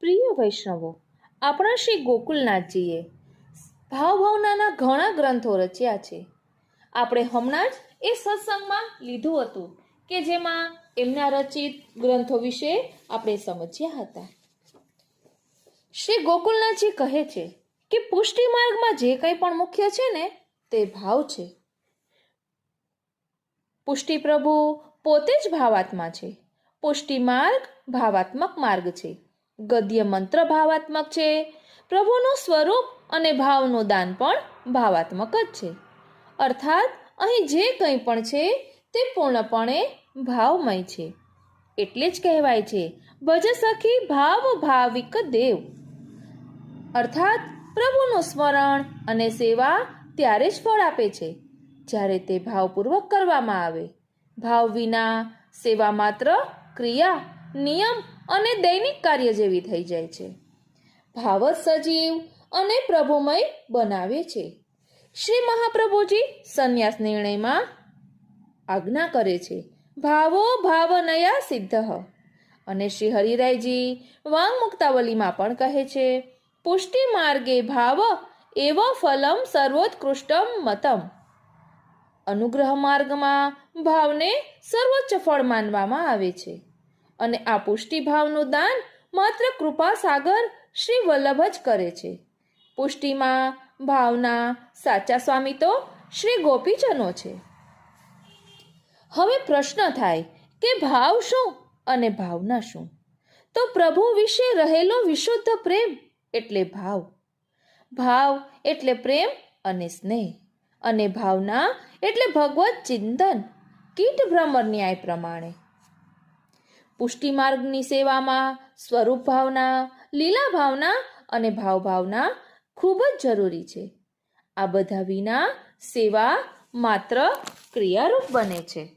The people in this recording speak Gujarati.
પ્રિય વૈષ્ણવો, આપણા શ્રી ગોકુલનાથજીએ ભાવભાવનાના ઘણા ગ્રંથો રચ્યા છે. આપણે હમણાં જ એ સત્સંગમાં લીધું હતું કે જેમાં એમના રચિત ગ્રંથો વિશે આપણે સમજ્યા હતા. શ્રી ગોકુલનાથજી કહે છે કે પુષ્ટિ માર્ગમાં જે કંઈ પણ મુખ્ય છે ને, તે ભાવ છે. પુષ્ટિ પ્રભુ પોતે જ ભાવાત્મા છે. પુષ્ટિ માર્ગ ભાવાત્મક માર્ગ છે. ગદ્ય મંત્ર ભાવાત્મક છે. પ્રભુનું સ્વરૂપ અને ભાવનું દાન પણ ભાવાત્મક જ છે. અર્થાત, અહીં જે કંઈ પણ છે, તે પૂર્ણપણે ભાવમય છે. એટલે જ કહેવાય છે, ભજ સખી ભાવ ભાવિક દેવ. અર્થાત, પ્રભુનું સ્મરણ અને સેવા ત્યારે જ ફળ આપે છે, જ્યારે તે ભાવપૂર્વક કરવામાં આવે. ભાવ વિના સેવા માત્ર ક્રિયા નિયમ અને દૈનિક કાર્ય જેવી થઈ જાય છે. ભાવ સજીવ અને પ્રભુમય બનાવે છે. શ્રી મહાપ્રભુજી સંન્યાસ નિર્ણયમાં આજ્ઞા કરે છે. ભાવો ભાવનયા સિદ્ધ. અને શ્રી હરિરાયજી વાંગ મુક્તાવલીમાં પણ કહે છે, પુષ્ટિ માર્ગે ભાવ એવ ફલમ સર્વોત્કૃષ્ટમ મતમ. અનુગ્રહ માર્ગમાં ભાવને સર્વોચ્ચ ફળ માનવામાં આવે છે. અને આ પુષ્ટિ ભાવનું દાન માત્ર કૃપા સાગર શ્રી વલ્લભ જ કરે છે. પુષ્ટિમાં ભાવના સાચા સ્વામી તો શ્રી ગોપીચનો છે. હવે પ્રશ્ન થાય કે ભાવ શું અને ભાવના શું? તો પ્રભુ વિશે રહેલો વિશુદ્ધ પ્રેમ એટલે ભાવ. ભાવ એટલે પ્રેમ અને સ્નેહ. અને ભાવના એટલે ભગવત ચિંતન. કીટ ભ્રમર ન્યાય પ્રમાણે. પુષ્ટિ માર્ગની સેવામાં, સ્વરૂપ ભાવના, લીલા ભાવના અને ભાવ ભાવના ખૂબ જ જરૂરી છે. આ બધા વિના સેવા માત્ર ક્રિયારૂપ બને છે.